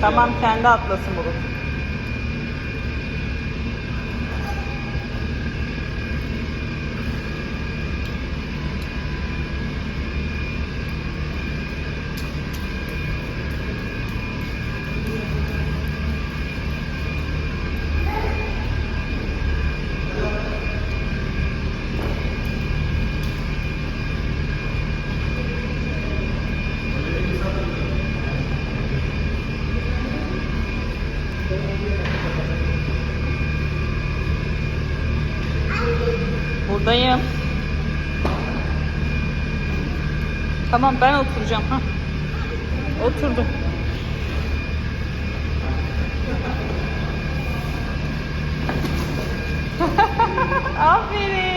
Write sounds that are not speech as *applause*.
Tamam kendi atlasın Bulut. Buradayım. Tamam ben oturacağım. ha. Oturdum. *laughs* Aferin.